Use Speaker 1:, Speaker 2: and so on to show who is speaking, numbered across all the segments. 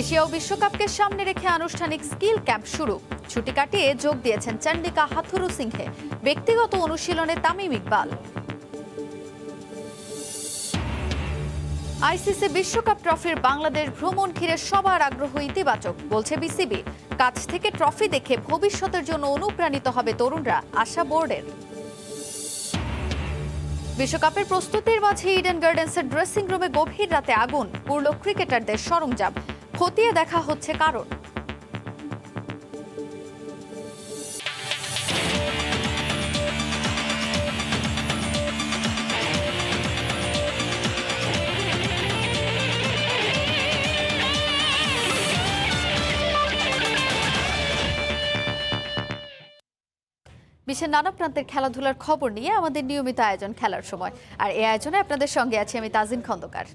Speaker 1: Asia ও বিশ্বকাপকে সামনে রেখে আনুষ্ঠানিক স্কিল ক্যাম্প শুরু। ছুটি কাটিয়ে যোগ দিয়েছেন চন্ডিকা হাথুরু সিংহে। ব্যক্তিগত অনুশীলনে তামিম ইকবাল। আইসিসি বিশ্বকাপ ট্রফির বাংলাদেশ ভ্রমণ ঘিরে সবার আগ্রহ ইতিবাচক, বলছে বিসিবি। কাছ থেকে ট্রফি দেখে ভবিষ্যতের জন্য অনুপ্রাণিত হবে তরুণরা, আশা বোর্ডের। বিশ্বকাপের প্রস্তুতির মাঝে ইডেন গার্ডেন্সের ড্রেসিং রুমে গভীর রাতে আগুন, পুরল ক্রিকেটারদের সরঞ্জাম। খতিয়ে দেখা হচ্ছে কারণ। বিশ্বের নানা প্রান্তের খেলাধুলার খবর নিয়ে আমাদের নিয়মিত আয়োজন খেলার সময়। আর এই আয়োজনে আপনাদের সঙ্গে আছি আমি তাজিন খন্দকার।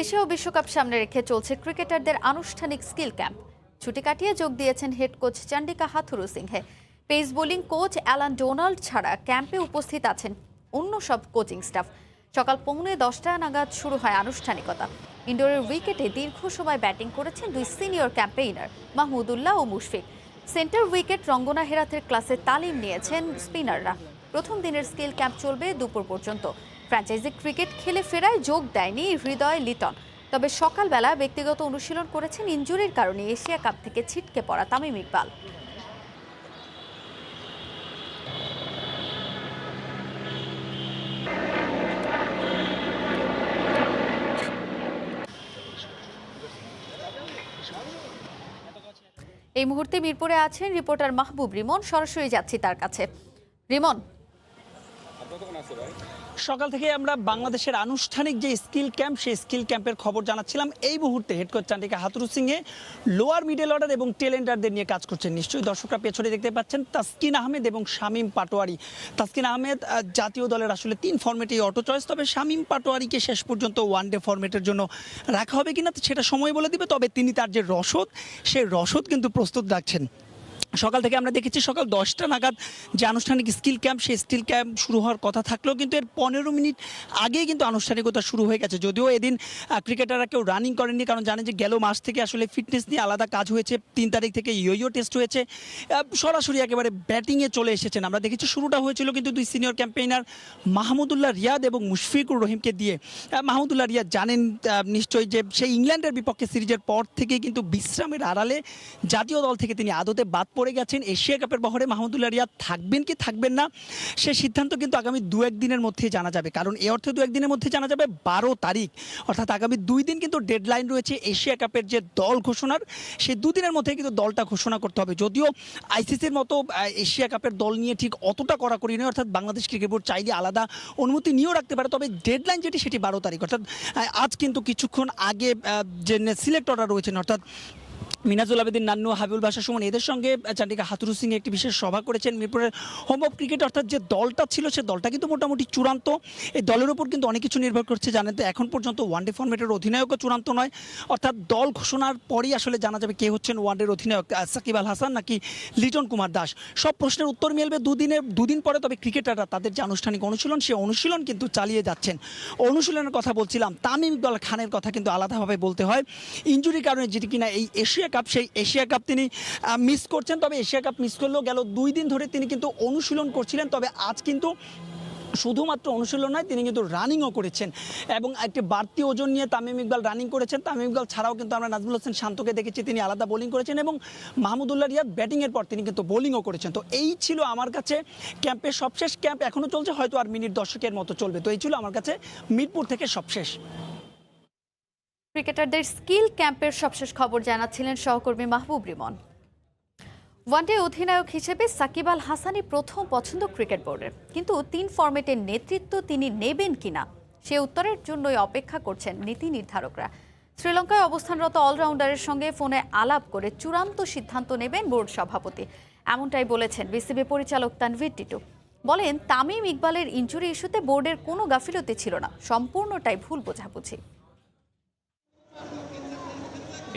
Speaker 1: এশিয়া বিশ্বকাপ সামনে রেখে চলছে ক্রিকেটারদের আনুষ্ঠানিক স্কিল ক্যাম্প। ছুটি কাটিয়ে যোগ দিয়েছেন head coach Chandika Hathurusinghe. Pace bowling coach Allan Donald ছাড়া ক্যাম্পে উপস্থিত আছেন অন্য সব কোচিং স্টাফ। সকাল পৌনে দশটা নাগাদ শুরু হয় আনুষ্ঠানিকতা। ইন্ডোরের উইকেটে দীর্ঘ সময় ব্যাটিং করেছেন দুই সিনিয়র ক্যাম্পেইনার মাহমুদুল্লাহ ও মুশফিক। সেন্টার উইকেট রঙ্গনা হেরাতের ক্লাসে তালিম নিয়েছেন স্পিনাররা। প্রথম দিনের স্কিল ক্যাম্প চলবে দুপুর পর্যন্ত। ফ্র্যাঞ্চাইজি ক্রিকেট খেলে ফেরায় যোগ দেয়নি হৃদয় লিটন। তবে সকালবেলা ব্যক্তিগত অনুশীলন করেছেন ইঞ্জুরির কারণে এশিয়া কাপ থেকে ছিটকে পড়া তামিম ইকবাল। এই মুহূর্তে মিরপুরে আছেন রিপোর্টার মাহবুব রিমন। সরাসরি যাচ্ছি তার কাছে। রিমন
Speaker 2: সকাল থেকে আমরা বাংলাদেশের আনুষ্ঠানিক যে স্কিল ক্যাম্প, সেই স্কিল ক্যাম্পের খবর জানাচ্ছিলাম। এই মুহূর্তে head coach Chandika Hathurusinghe lower middle order এবং টেলেন্ডারদের নিয়ে কাজ করছেন নিশ্চয়ই। দর্শকরা পেছনে দেখতে পাচ্ছেন তাসকিন আহমেদ এবং শামীম পাটোয়ারি। তাসকিন আহমেদ জাতীয় দলের আসলে তিন ফর্মেটেই অটো চয়েস তবে শামীম পাটোয়ারিকে শেষ পর্যন্ত ওয়ান ডে ফর্মেটের জন্য রাখা হবে কিনা সেটা সময় বলে দিবে, তবে তিনি তার যে রসদ, সেই রসদ কিন্তু প্রস্তুত রাখছেন। সকাল থেকে আমরা দেখেছি সকাল দশটা নাগাদ যে আনুষ্ঠানিক স্কিল ক্যাম্প, সেই স্কিল ক্যাম্প শুরু হওয়ার কথা থাকলেও কিন্তু এর পনেরো মিনিট আগেই কিন্তু আনুষ্ঠানিকতা শুরু হয়ে গেছে। যদিও এদিন ক্রিকেটাররা কেউ রানিং করেননি, কারণ জানেন যে গেল মাস থেকে আসলে ফিটনেস নিয়ে আলাদা কাজ হয়েছে। তিন তারিখ থেকে ইয়ো টেস্ট হয়েছে। সরাসরি একেবারে ব্যাটিংয়ে চলে এসেছেন। আমরা দেখেছি শুরুটা হয়েছিল কিন্তু দুই সিনিয়র ক্যাম্পেইনার মাহমুদুল্লাহ রিয়াদ এবং মুশফিকুর রহিমকে দিয়ে। মাহমুদুল্লাহ রিয়াদ জানেন নিশ্চয়ই যে সেই ইংল্যান্ডের বিপক্ষে সিরিজের পর থেকেই কিন্তু বিশ্রামের আড়ালে জাতীয় দল থেকে তিনি আদতে বাদ পড়ে গেছেন, এশিয়া কাপের বহরে মাহমুদুল্লাহ রিয়াদ থাকবেন কি থাকবেন না, সে সিদ্ধান্ত কিন্তু আগামী দু একদিনের মধ্যেই জানা যাবে। কারণ এ অর্থে দু একদিনের মধ্যে জানা যাবে বারো তারিখ। অর্থাৎ আগামী দুই দিন কিন্তু ডেডলাইন রয়েছে এশিয়া কাপের যে দল ঘোষণার, সেই দুদিনের মধ্যে কিন্তু দলটা ঘোষণা করতে হবে। যদিও আইসিসির মতো এশিয়া কাপের দল নিয়ে ঠিক অতটা কড়াকড়ি নয়, অর্থাৎ বাংলাদেশ ক্রিকেট বোর্ড চাইলে আলাদা অনুমতি নিয়েও রাখতে পারে, তবে ডেডলাইন যেটি, সেটি বারো তারিখ। অর্থাৎ আজ কিন্তু কিছুক্ষণ আগে যে সিলেক্টররা রয়েছেন, অর্থাৎ মিনাজুল আবেদিন নান্নু হাবিবুল বাসা সুমন, এদের সঙ্গে চান্ডিকা হাতুরু সিং একটি বিশেষ সভা করেছেন মিরপুরের হোম অফ ক্রিকেট, অর্থাৎ যে দলটা ছিল, সে দলটা কিন্তু মোটামুটি চূড়ান্ত। এই দলের উপর কিন্তু অনেক কিছু নির্ভর করছে, জানেন তো, এখন পর্যন্ত ওয়ানডে ফর্মেটের অধিনায়কও চূড়ান্ত নয়। অর্থাৎ দল ঘোষণার পরই আসলে জানা যাবে কে হচ্ছেন ওয়ানডের অধিনায়ক সাকিব আল হাসান নাকি লিটন কুমার দাস। সব প্রশ্নের উত্তর মিলবে দুদিনে, দুদিন পরে, তবে ক্রিকেটাররা তাদের যে আনুষ্ঠানিক অনুশীলন, সে অনুশীলন কিন্তু চালিয়ে যাচ্ছেন। অনুশীলনের কথা বলছিলাম, তামিম ইকবাল খানের কথা কিন্তু আলাদাভাবে বলতে হয়। ইঞ্জুরির কারণে যেটি কিনা এই এশিয়া কাপ সেই এশিয়া কাপ তিনি মিস করছেন। তবে এশিয়া কাপ মিস করলেও গেল দুই দিন ধরে তিনি কিন্তু অনুশীলন করছিলেন। তবে আজ কিন্তু শুধুমাত্র অনুশীলন নয়, তিনি কিন্তু রানিংও করেছেন। এবং একটি বাড়তি ওজন নিয়ে তামিম ইকবাল রানিং করেছেন। তামিম ইকবাল ছাড়াও কিন্তু আমরা নাজমুল হোসেন শান্তকে দেখেছি, তিনি আলাদা বোলিং করেছেন এবং মাহমুদুল্লাহ রিয়াদ ব্যাটিংয়ের পর তিনি কিন্তু বোলিংও করেছেন। তো এই ছিল আমার কাছে ক্যাম্পের সবশেষ ক্যাম্প এখনও চলছে, হয়তো আর মিনিট দশকের মতো চলবে। তো এই ছিল আমার কাছে মিরপুর থেকে সবশেষ।
Speaker 1: ক্রিকেটারদের স্কিল ক্যাম্পের সবশেষ খবর জানাচ্ছিলেন সহকর্মী মাহবুব রিমন। ওয়ানডে অধিনায়ক হিসেবে সাকিব আল হাসানই প্রথম পছন্দ ক্রিকেট বোর্ডের কিন্তু তিন ফরম্যাটের নেতৃত্ব তিনি নেবেন কিনা, সে উত্তরের জন্যই অপেক্ষা করছেন নীতি নির্ধারকরা। শ্রীলঙ্কায় অবস্থানরত অলরাউন্ডারের সঙ্গে ফোনে আলাপ করে চূড়ান্ত সিদ্ধান্ত নেবেন বোর্ড সভাপতি। এমনটাই বলেছেন বিসিবি পরিচালক তানভীর টিটু। বলেন, তামিম ইকবালের ইনজুরি ইস্যুতে বোর্ডের কোনো গাফিলতি ছিল না, সম্পূর্ণটাই ভুল বোঝাবুঝি।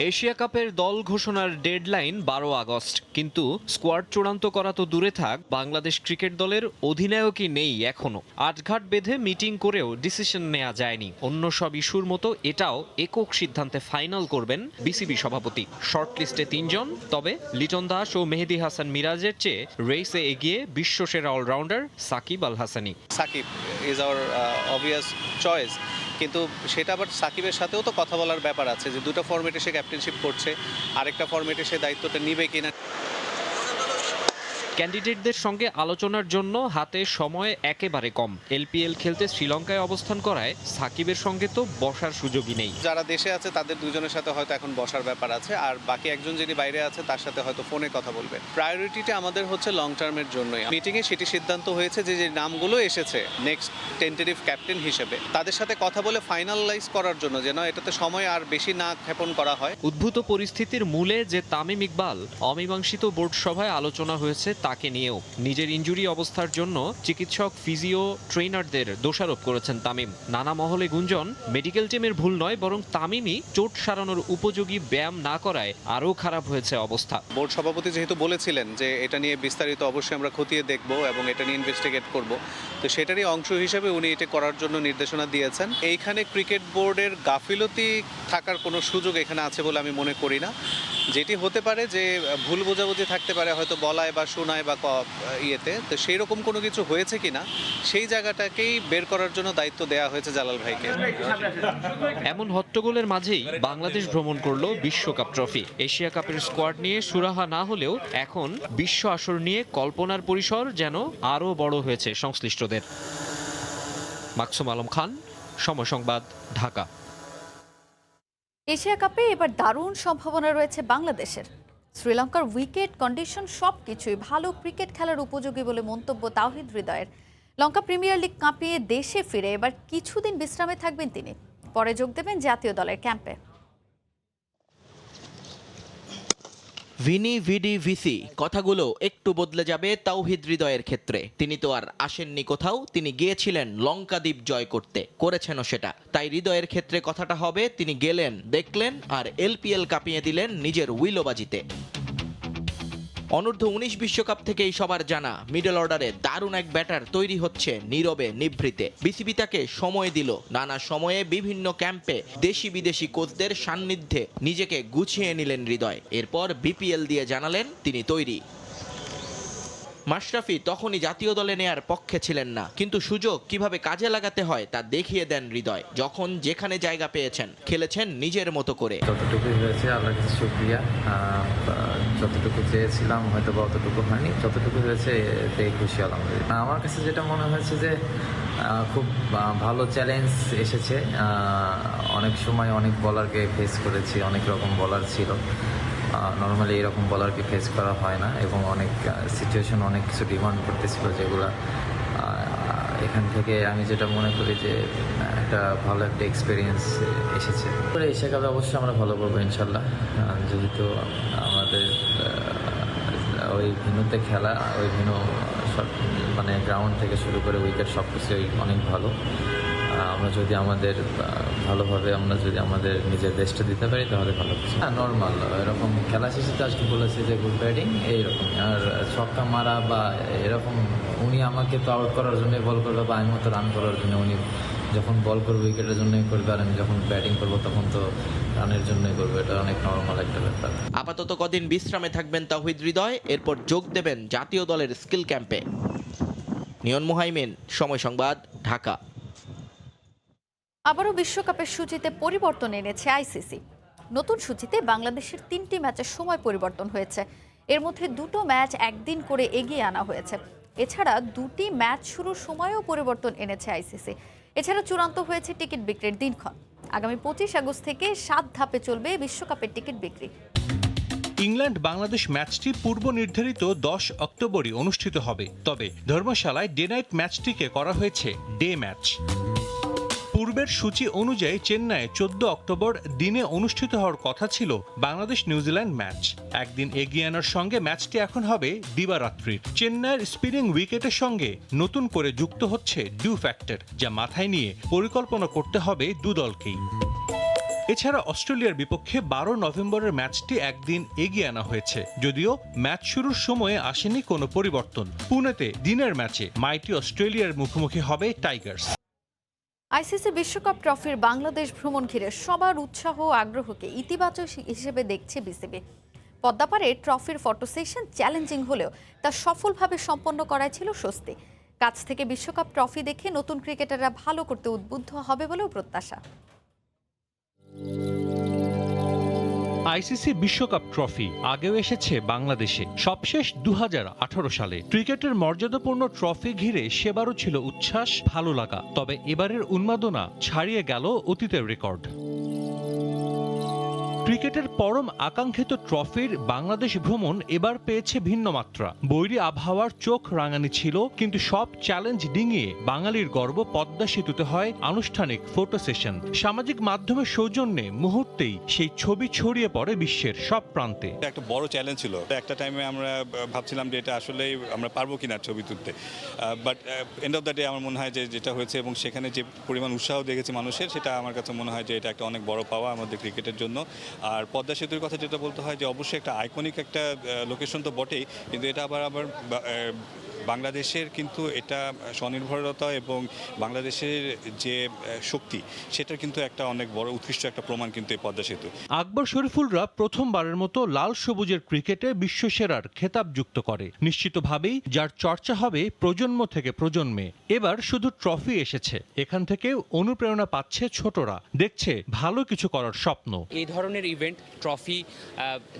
Speaker 3: এশিয়া কাপের দল ঘোষণার ডেডলাইন বারো আগস্ট। কিন্তু স্কোয়াড চূড়ান্ত করা তো দূরে থাক, বাংলাদেশ ক্রিকেট দলের অধিনায়কই নেই এখনও আটঘাট বেঁধে মিটিং করেও ডিসিশন নেওয়া যায়নি। অন্য সব ইস্যুর মতো এটাও একক সিদ্ধান্তে ফাইনাল করবেন বিসিবি সভাপতি। শর্ট লিস্টে তিনজন, তবে লিটন দাস ও মেহেদি হাসান মিরাজের চেয়ে রেসে এগিয়ে বিশ্বসেরা অলরাউন্ডার সাকিব আল হাসানি।
Speaker 4: সাকিব ইজ অবভিয়াস চয়েস কিন্তু সেটা আবার সাকিবের সাথেও তো কথা বলার ব্যাপার আছে যে দুটো ফর্মেটে সে ক্যাপ্টেনশিপ করছে, আরেকটা ফর্মেটে সে দায়িত্বটা নিবে কিনা।
Speaker 3: ক্যান্ডিডেটদের সঙ্গে আলোচনার জন্য হাতে সময় একেবারে কম। এলপিএল খেলতে শ্রীলঙ্কায় অবস্থান করায় সাকিবের সঙ্গে তো বসার সুযোগই নেই।
Speaker 4: যারা দেশে আছে তাদের দুজনের সাথে হয়তো এখন বসার ব্যাপার আছে আর বাকি একজন যিনি বাইরে আছে তার সাথে হয়তো ফোনে কথা বলবে প্রায়োরিটিটা আমাদের হচ্ছে লং টার্মের জন্যই। মিটিংয়ে সেটি সিদ্ধান্ত হয়েছে যে যে নামগুলো এসেছে নেক্সট টেন্টেটিভ ক্যাপ্টেন হিসেবে তাদের সাথে কথা বলে ফাইনালাইজ করার জন্য যেন এটাতে সময় আর বেশি না ক্ষেপণ করা হয়।
Speaker 3: উদ্ভূত পরিস্থিতির মূলে যে তামিম ইকবাল অমীমাংসিত বোর্ড সভায় আলোচনা হয়েছে তাকে নিয়েও। নিজের ইনজুরি অবস্থার জন্য চিকিৎসক, ফিজিও ট্রেনারদের দোষারোপ করেছেন তামিম। নানা মহলে গুঞ্জন, মেডিকেল টিমের ভুল নয়, বরং তামিমই চোট সারানোর উপযোগী ব্যায়াম না করায় আরও খারাপ হয়েছে অবস্থা।
Speaker 4: বোর্ড সভাপতি যেহেতু বলেছিলেন যে এটা নিয়ে বিস্তারিত অবশ্যই আমরা খতিয়ে দেখব এবং এটা নিয়ে ইনভেস্টিগেট করব, তো সেটারই অংশ হিসেবে উনি এটা করার জন্য নির্দেশনা দিয়েছেন। এইখানে ক্রিকেট বোর্ডের গাফিলতি থাকার কোনো সুযোগ এখানে আছে বলে আমি মনে করি না। যেটি হতে পারে যে ভুল বোঝাবুঝি থাকতে পারে, হয়তো বলায় বা শোনায় বা ক- ইয়েতে। তো সেই রকম কোনো কিছু হয়েছে কিনা? সেই জায়গাটাকেই বের করার জন্য দায়িত্ব দেওয়া হয়েছে জালাল ভাইকে।
Speaker 3: এমন হট্টগোলের মাঝেই বাংলাদেশ ভ্রমণ করল বিশ্বকাপ ট্রফি। এশিয়া কাপের স্কোয়াড নিয়ে সুরাহা না হলেও এখন বিশ্ব আসর নিয়ে কল্পনার পরিসর যেন আরও বড় হয়েছে সংশ্লিষ্টদের। মাকসুম আলম খান সময় সংবাদ ঢাকা।
Speaker 1: এশিয়া কাপে এবার দারুণ সম্ভাবনা রয়েছে বাংলাদেশের। শ্রীলঙ্কার উইকেট কন্ডিশন সব কিছুই ভালো ক্রিকেট খেলার উপযোগী বলে মন্তব্য তাওহিদ হৃদয়ের। লঙ্কা প্রিমিয়ার লিগ কাঁপিয়ে দেশে ফিরে, এবার কিছুদিন বিশ্রামে থাকবেন তিনি। পরে যোগ দেবেন জাতীয় দলের ক্যাম্পে।
Speaker 5: ভিনি ভিডি ভিসি, কথাগুলো একটু বদলে যাবে তাওহিদ হৃদয়ের ক্ষেত্রে। তিনি তো আর আসেননি কোথাও, তিনি গিয়েছিলেন লঙ্কা দ্বীপ জয় করতে, করেছেনও সেটা। তাই হৃদয়ের ক্ষেত্রে কথাটা হবে, তিনি গেলেন, দেখলেন, আর এলপিএল কাঁপিয়ে দিলেন নিজের উইলোবাজিতে। অনূর্ধ্ব উনিশ বিশ্বকাপ থেকেই সবার জানা মিডল অর্ডারে দারুণ এক ব্যাটার তৈরি হচ্ছে নীরবে, নিভৃতে। বিসিবি তাকে সময় দিল, নানা সময়ে বিভিন্ন ক্যাম্পে দেশি বিদেশি কোচদের সান্নিধ্যে নিজেকে গুছিয়ে নিলেন হৃদয়। এরপর বিপিএল দিয়ে জানালেন তিনি তৈরি। মাশরাফি তখনই জাতীয় দলে নেয়ার পক্ষে ছিলেন না। কিন্তু সুযোগ কীভাবে কাজে লাগাতে হয় তা দেখিয়ে দেন হৃদয়, যখন যেখানে জায়গা পেয়েছেন, খেলেছেন নিজের মতো করে।
Speaker 6: যতটুকু হয়েছে আল্লাহ শুক্রিয়া। যতটুকু চেয়েছিলাম হয়তো বা অতটুকু হয়নি। যতটুকু হয়েছে, এতেই খুশি আলহামদুলিল্লাহ আমার কাছে যেটা মনে হয়েছে যে খুব ভালো চ্যালেঞ্জ এসেছে। অনেক সময় অনেক বলারকে ফেস করেছি, অনেক রকম বলার ছিল। নর্মালি এরকম বলারকে ফেস করা হয় না এবং অনেক সিচুয়েশন অনেক কিছু ডিমান্ড করতেছিল যেগুলো এখান থেকে আমি যেটা মনে করি যে একটা ভালো একটা এক্সপিরিয়েন্স এসেছে। এশিয়া কাপে অবশ্যই আমরা ভালো করব ইনশাল্লাহ। যেহেতু আমাদের ওই ভেনুতে খেলা ওই ভেনু সব মানে গ্রাউন্ড থেকে শুরু করে উইকেট সব কিছুই অনেক ভালো। আমরা যদি আমাদের ভালোভাবে আমরা যদি আমাদের নিজের বেস্টটা দিতে পারি তাহলে ভালো কিছু। হ্যাঁ নর্মাল এরকম খেলা শেষে তো আজকে বলেছে যে গুড ব্যাটিং এইরকম আর ছক্কা মারা বা এরকম উনি আমাকে তো আউট করার জন্য বল করবে বা আমি মতো রান করার জন্য উনি যখন বল করবে উইকেটের জন্যই করবে আর আমি যখন ব্যাটিং করব তখন তো রানের জন্যই করবে। এটা অনেক নর্মাল একটা ব্যাপার।
Speaker 5: আপাতত কদিন বিশ্রামে থাকবেন তাহিদ হৃদয় এরপর যোগ দেবেন জাতীয় দলের স্কিল ক্যাম্পে নিয়ন মুহাইমিন সময় সংবাদ ঢাকা।
Speaker 1: আবারও বিশ্বকাপের সূচিতে পরিবর্তন এনেছে আইসিসি। নতুন সূচিতে বাংলাদেশের তিনটি ম্যাচের সময় পরিবর্তন হয়েছে। এর মধ্যে দুটো ম্যাচ একদিন করে এগিয়ে আনা হয়েছে। এছাড়া দুটি ম্যাচ শুরুর সময়ও পরিবর্তন এনেছে আইসিসি। এছাড়া চূড়ান্ত হয়েছে টিকিট বিক্রির দিনক্ষণ। আগামী পঁচিশ আগস্ট থেকে সাত ধাপে চলবে বিশ্বকাপের টিকিট বিক্রি।
Speaker 7: ইংল্যান্ড বাংলাদেশ ম্যাচটি পূর্ব নির্ধারিত দশ অক্টোবরই অনুষ্ঠিত হবে। তবে ধর্মশালায় ডে নাইট ম্যাচটিকে করা হয়েছে ডে ম্যাচ। পূর্বের সূচি অনুযায়ী চেন্নাইয়ে চোদ্দ অক্টোবর দিনে অনুষ্ঠিত হওয়ার কথা ছিল বাংলাদেশ নিউজিল্যান্ড ম্যাচ। একদিন এগিয়ে আনার সঙ্গে ম্যাচটি এখন হবে দিবারাত্রির। চেন্নাইয়ের স্পিনিং উইকেটের সঙ্গে নতুন করে যুক্ত হচ্ছে ডিউ ফ্যাক্টর, যা মাথায় নিয়ে পরিকল্পনা করতে হবে দু দলকেই। এছাড়া অস্ট্রেলিয়ার বিপক্ষে বারো নভেম্বরের ম্যাচটি একদিন এগিয়ে আনা হয়েছে, যদিও ম্যাচ শুরুর সময়ে আসেনি কোনো পরিবর্তন। পুনেতে দিনের ম্যাচে মাইটি অস্ট্রেলিয়ার মুখোমুখি হবে টাইগার্স।
Speaker 1: আইসিসি বিশ্বকাপ ট্রফির বাংলাদেশ ভ্রমণ ঘিরে সবার উৎসাহ ও আগ্রহকে ইতিবাচক হিসেবে দেখছে বিসিবি। পদ্মাপাড়ে ট্রফির ফটো সেশন চ্যালেঞ্জিং হলেও তা সফলভাবে সম্পন্ন করাই ছিল স্বস্তি। কাছ থেকে বিশ্বকাপ ট্রফি দেখে নতুন ক্রিকেটাররা ভালো করতে উদ্বুদ্ধ হবে বলেও প্রত্যাশা।
Speaker 7: আইসিসি বিশ্বকাপ ট্রফি আগেও এসেছে বাংলাদেশে। সবশেষ দু হাজার আঠারো সালে। ক্রিকেটের মর্যাদাপূর্ণ ট্রফি ঘিরে সেবারও ছিল উচ্ছ্বাস, ভালো লাগা। তবে এবারের উন্মাদনা ছাড়িয়ে গেল অতীতের রেকর্ড। ক্রিকেটের পরম আকাঙ্ক্ষিত ট্রফির বাংলাদেশ ভ্রমণ এবার পেয়েছে ভিন্ন মাত্রা। বৈরী আবহাওয়ার চোখ রাঙানি ছিল, কিন্তু সব চ্যালেঞ্জ ডিঙিয়ে বাঙালির গর্ব পদ্মা সেতুতে হয় আনুষ্ঠানিক ফটো সেশন। সামাজিক মাধ্যমের সৌজন্যে মুহূর্তেই সেই ছবি ছড়িয়ে পড়ে বিশ্বের সব প্রান্তে।
Speaker 8: একটা বড় চ্যালেঞ্জ ছিল। একটা টাইমে আমরা ভাবছিলাম যে এটা আসলেই আমরা পারব কিনা ছবি তুলতে। But end of the day আমার মনে হয় যে যেটা হয়েছে এবং সেখানে যে পরিমাণ উৎসাহ দেখেছি মানুষের, সেটা আমার কাছে মনে হয় যে এটা একটা অনেক বড় পাওয়া আমাদের ক্রিকেটের জন্য। আর পদ্মা সেতুর কথা যেটা বলতে হয় যে অবশ্যই একটা আইকনিক একটা লোকেশন তো বটেই। কিন্তু এটা আবার আবার বাংলাদেশের কিন্তু এটা স্বনির্ভরতা এবং বাংলাদেশের যে শক্তি সেটা কিন্তু একটা অনেক বড় উৎকৃষ্ট একটা প্রমাণ কিন্তু এই পদ্মা সেতু।
Speaker 7: আকবর শরীফুলরা প্রথমবারের মতো লাল সবুজের ক্রিকেটে বিশ্বসেরার খেতাব যুক্ত করে। নিশ্চিতভাবেই যার চর্চা হবে প্রজন্ম থেকে প্রজন্মে। এবার শুধু ট্রফি এসেছে। এখান থেকে অনুপ্রেরণা পাচ্ছে ছোটরা। দেখছে ভালো কিছু করার স্বপ্ন।
Speaker 9: এই ধরনের ইভেন্ট ট্রফি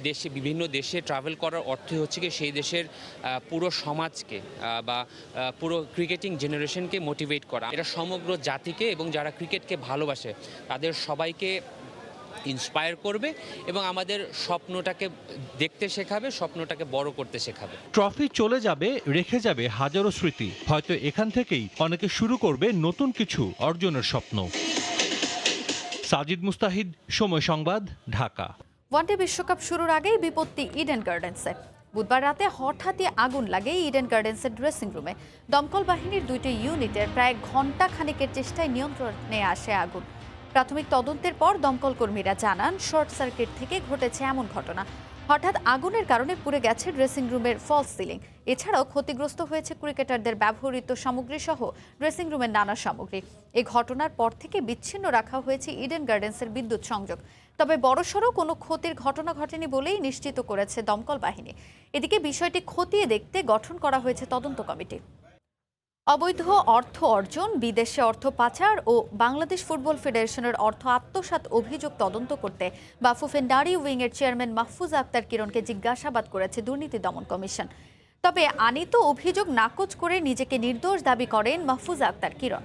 Speaker 9: দেশে, বিভিন্ন দেশে ট্রাভেল করার অর্থই হচ্ছে কি, সেই দেশের পুরো সমাজকে বা পুরো ক্রিকেটিং জেনারেশনকে মোটিভেট করা। এটা সমগ্র জাতিকে এবং যারা ক্রিকেটকে ভালোবাসে, তাদের সবাইকে ইন্সপায়ার করবে এবং আমাদের স্বপ্নটাকে দেখতে শেখাবে, স্বপ্নটাকে বড় করতে শেখাবে।
Speaker 7: ট্রফি চলে যাবে, রেখে যাবে হাজারো স্মৃতি। হয়তো এখান থেকেই অনেকে শুরু করবে নতুন কিছু অর্জনের স্বপ্ন। সাজিদ মুস্তাহিদ, সময় সংবাদ, ঢাকা।
Speaker 1: ওয়ানডে বিশ্বকাপ শুরুর আগেই বিপত্তি ইডেন গার্ডেন্সে বুধবার রাতে হঠাৎই আগুন লাগে ইডেন গার্ডেন্সের ড্রেসিং রুমে দমকল বাহিনীর দুইটি ইউনিটের প্রায় ঘণ্টা খানেকের চেষ্টায় নিয়ন্ত্রণে আসে আগুন। প্রাথমিক তদন্তের পর দমকল কর্মীরা জানান, শর্ট সার্কিট থেকে ঘটেছে এমন ঘটনা। হঠাৎ আগুনের কারণে পুড়ে গেছে ড্রেসিং রুমের ফলস সিলিং এছাড়াও ক্ষতিগ্রস্ত হয়েছে ক্রিকেটারদের ব্যবহৃত সামগ্রী সহ ড্রেসিং রুমের নানা সামগ্রী। এই ঘটনার পর থেকে বিচ্ছিন্ন রাখা হয়েছে ইডেন গার্ডেন্সের বিদ্যুৎ সংযোগ। তবে বড়সড় কোনো ক্ষতির ঘটনা ঘটেনি বলেই নিশ্চিত করেছে দমকল বাহিনী। এদিকে বিষয়টি খতিয়ে দেখতে গঠন করা হয়েছে তদন্ত কমিটি। অবৈধ অর্থ অর্জন, বিদেশে অর্থ পাচার ও বাংলাদেশ ফুটবল ফেডারেশনের অর্থ আত্মসাত অভিযোগ তদন্ত করতে বাফুফে নারী উইংয়ের চেয়ারম্যান মাহফুজ আক্তার কিরণকে জিজ্ঞাসাবাদ করেছে দুর্নীতি দমন কমিশন। তবে আনিত অভিযোগ নাকচ করে নিজেকে নির্দোষ দাবি করেন মাহফুজ আক্তার কিরণ।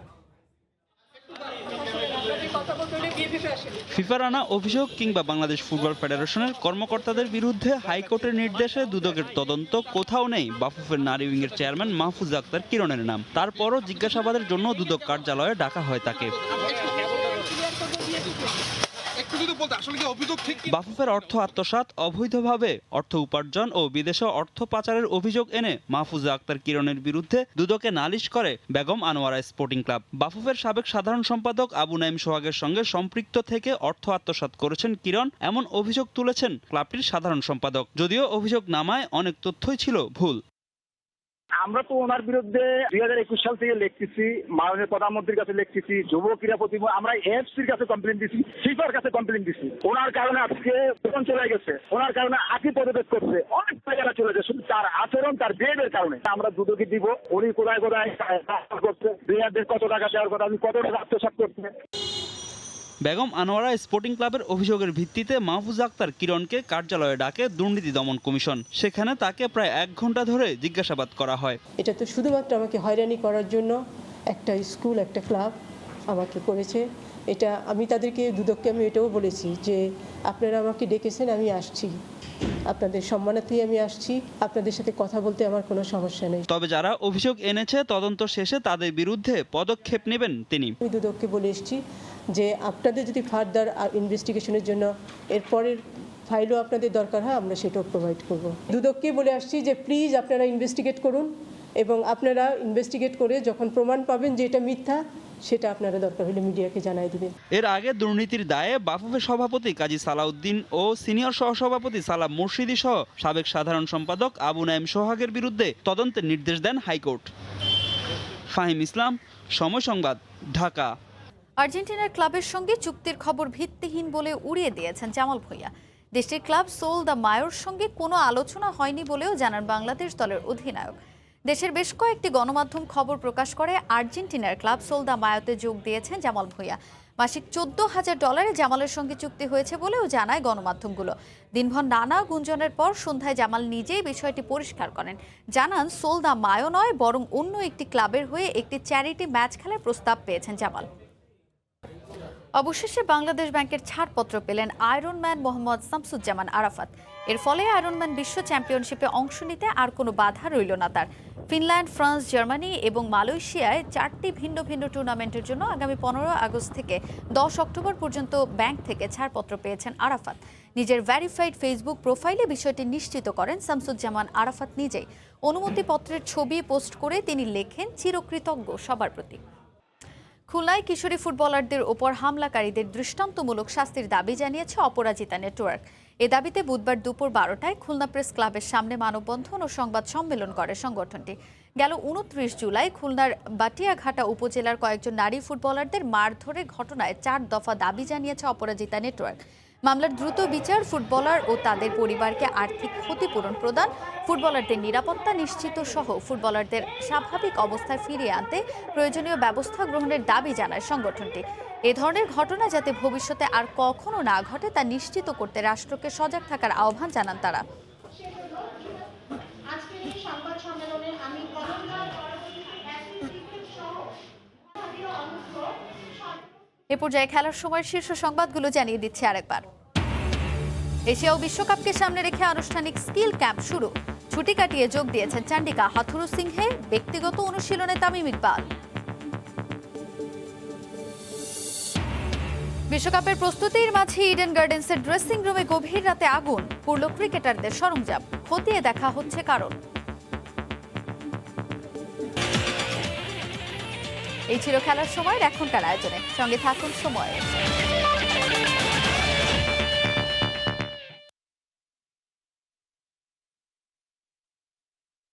Speaker 10: ফিফার আনা অভিযোগ কিংবা বাংলাদেশ ফুটবল ফেডারেশনের কর্মকর্তাদের বিরুদ্ধে হাইকোর্টের নির্দেশে দুদকের তদন্ত। কোথাও নেই বাফুফের নারী উইংয়ের চেয়ারম্যান মাহফুজ আক্তার কিরণের নাম। তারপরও জিজ্ঞাসাবাদের জন্য দুদক কার্যালয়ে ডাকা হয় তাকে। বাফুফের অর্থ আত্মসাৎ, অবৈধভাবে অর্থ উপার্জন ও বিদেশে অর্থ পাচারের অভিযোগ এনে মাহফুজা আক্তার কিরণের বিরুদ্ধে দুদকে নালিশ করে বেগম আনোয়ারা স্পোর্টিং ক্লাব। বাফুফের সাবেক সাধারণ সম্পাদক আবু নাইম সোহাগের সঙ্গে সম্পৃক্ত থেকে অর্থ আত্মসাৎ করেছেন কিরণ, এমন অভিযোগ তুলেছেন ক্লাবটির সাধারণ সম্পাদক। যদিও অভিযোগ নামায় অনেক তথ্যই ছিল ভুল।
Speaker 11: আমরা তো ওনার বিরুদ্ধে দুই হাজার একুশ সাল থেকে লিখতেছি, মাননীয় প্রধানমন্ত্রীর কাছে লিখতেছি, যুব ক্রীড়া প্রতিমা, আমরা এফসির কাছে কমপ্লেন দিছি ফিফার কাছে কমপ্লেন দিছি। ওনার কারণে আজকে বেতন চলে গেছে, ওনার কারণে আকি পদত্যাগ করছে, অনেক জায়গায় চলে গেছে, শুধু তার আচরণ, তার বিহেভিয়ার কারণে। আমরা দুদকে দিব, উনি কোথায় কোথায় করছে, দুই হাজার কত টাকা দেওয়ার কথা উনি কত টাকা আত্মসাৎ করছে।
Speaker 10: বেগম আনোয়ারা স্পোর্টিং ক্লাবের অভিযোগের ভিত্তিতে মাহফুজ আক্তার কিরণকে কার্যালয়ে ডাকে দুর্নীতি দমন কমিশন। সেখানে তাকে প্রায় এক ঘণ্টা ধরে জিজ্ঞাসাবাদ করা হয়।
Speaker 12: এটা তো শুধুমাত্র আমাকে হয়রানি করার জন্য একটা স্কুল একটা ক্লাব আমাকে করেছে। এটা আমি তাদেরকে দুদককে আমি এটাও বলেছি যে আপনারা আমাকে ডেকেছেন আমি আসছি। আপনাদের সম্মানার্থেই আমি আসছি। আপনাদের সাথে কথা বলতে আমার কোনো সমস্যা নেই।
Speaker 10: তবে যারা অভিযোগ এনেছে তদন্ত শেষে তাদের বিরুদ্ধে পদক্ষেপ নেবেন তিনি।
Speaker 12: আমি দুদককে বলে এসেছি যে আপনাদের যদি ফার্দার ইনভেস্টিগেশনের জন্য এরপরের ফাইলও আপনাদের দরকার হয়, আমরা সেটাও প্রোভাইড করব। দুদককে বলে আসছি যে প্লিজ আপনারা ইনভেস্টিগেট করুন এবং আপনারা ইনভেস্টিগেট করে যখন প্রমাণ পাবেন যে এটা মিথ্যা, সেটা আপনারা দরকার হলে মিডিয়াকে জানাই দিবেন।
Speaker 10: এর আগে দুর্নীতির দায়ে বাফুফের সভাপতি কাজী সালাউদ্দিন ও সিনিয়র সহসভাপতি সালাম মুর্শিদি সহ সাবেক সাধারণ সম্পাদক আবু নাইম সোহাগের বিরুদ্ধে তদন্তের নির্দেশ দেন হাইকোর্ট। ফাহিম ইসলাম, সময় সংবাদ, ঢাকা।
Speaker 1: আর্জেন্টিনার ক্লাবের সঙ্গে চুক্তির খবর ভিত্তিহীন বলে উড়িয়ে দিয়েছেন জামাল ভুঁইয়া। দেশটির ক্লাব সোল দ্য মায়োর সঙ্গে কোনো আলোচনা হয়নি বলেও জানান বাংলাদেশ দলের অধিনায়ক। দেশের বেশ কয়েকটি গণমাধ্যম খবর প্রকাশ করে আর্জেন্টিনার ক্লাব সোল দ্য মায়োতে যোগ দিয়েছেন জামাল ভুঁইয়া। মাসিক চোদ্দ হাজার ডলারে জামালের সঙ্গে চুক্তি হয়েছে বলেও জানায় গণমাধ্যমগুলো। দিনভর নানা গুঞ্জনের পর সন্ধ্যায় জামাল নিজেই বিষয়টি পরিষ্কার করেন। জানান, সোল দ্য মায়ো নয়, বরং অন্য একটি ক্লাবের হয়ে একটি চ্যারিটি ম্যাচ খেলার প্রস্তাব পেয়েছেন জামাল। অবশেষে বাংলাদেশ ব্যাংকের ছাড়পত্র পেলেন আয়রনম্যান মোহাম্মদ শামসুজ্জামান আরাফাত। এর ফলে আয়রনম্যান বিশ্ব চ্যাম্পিয়নশিপে অংশ নিতে আর কোনো বাধা রইল না তার। ফিনল্যান্ড, ফ্রান্স, জার্মানি এবং মালয়েশিয়ায় চারটি ভিন্ন ভিন্ন টুর্নামেন্টের জন্য আগামী পনেরো আগস্ট থেকে দশ অক্টোবর পর্যন্ত ব্যাংক থেকে ছাড়পত্র পেয়েছেন আরাফাত। নিজের ভ্যারিফাইড ফেসবুক প্রোফাইলে বিষয়টি নিশ্চিত করেন শামসুজ্জামান আরাফাত নিজেই। অনুমতিপত্রের ছবি পোস্ট করে তিনি লেখেন, চিরকৃতজ্ঞ সবার প্রতি। খুলনায় কিশোরী ফুটবলারদের ওপর হামলাকারীদের দৃষ্টান্তমূলক শাস্তির দাবি জানিয়েছে অপরাজিতা নেটওয়ার্ক। এ দাবিতে বুধবার দুপুর বারোটায় খুলনা প্রেস ক্লাবের সামনে মানববন্ধন ও সংবাদ সম্মেলন করে সংগঠনটি। গেল উনত্রিশ জুলাই খুলনার বাটিয়াঘাটা উপজেলার কয়েকজন নারী ফুটবলারদের মারধরের ঘটনায় চার দফা দাবি জানিয়েছে অপরাজিতা নেটওয়ার্ক। মামলার দ্রুত বিচার, ফুটবলার ও তাদের পরিবারকে আর্থিক ক্ষতিপূরণ প্রদান, ফুটবলারদের নিরাপত্তা নিশ্চিত সহ ফুটবলারদের স্বাভাবিক অবস্থায় ফিরিয়ে আনতে প্রয়োজনীয় ব্যবস্থা গ্রহণের দাবি জানায় সংগঠনটি। এ ধরনের ঘটনা যাতে ভবিষ্যতে আর কখনো না ঘটে তা নিশ্চিত করতে রাষ্ট্রকে সজাগ থাকার আহ্বান জানান তারা
Speaker 13: আজকের এই সংবাদ সম্মেলনে আমি কলমদার পরবর্তী অ্যাসিস্ট্যান্ট সহ জাতীয় অংশ
Speaker 1: এ পর্যায়ে খেলার সময় শীর্ষ সংবাদগুলো জানিয়ে দিচ্ছে আরেকবার। এশিয়া ও বিশ্বকাপকে সামনে রেখে আনুষ্ঠানিক স্কিল ক্যাম্প শুরু। ছুটি কাটিয়ে যোগ দিয়েছেন চান্ডিকা হাথুরু সিংহে ব্যক্তিগত অনুশীলনে তামিম ইকবাল। বিশ্বকাপের প্রস্তুতির মাঝে ইডেন গার্ডেন্সের ড্রেসিং রুমে গভীর রাতে আগুন। পুরল ক্রিকেটারদের সরঞ্জাম। খতিয়ে দেখা হচ্ছে কারণ। এই ছিল খেলার সময় এখনকার আয়োজনে। সঙ্গে থাকুন সময়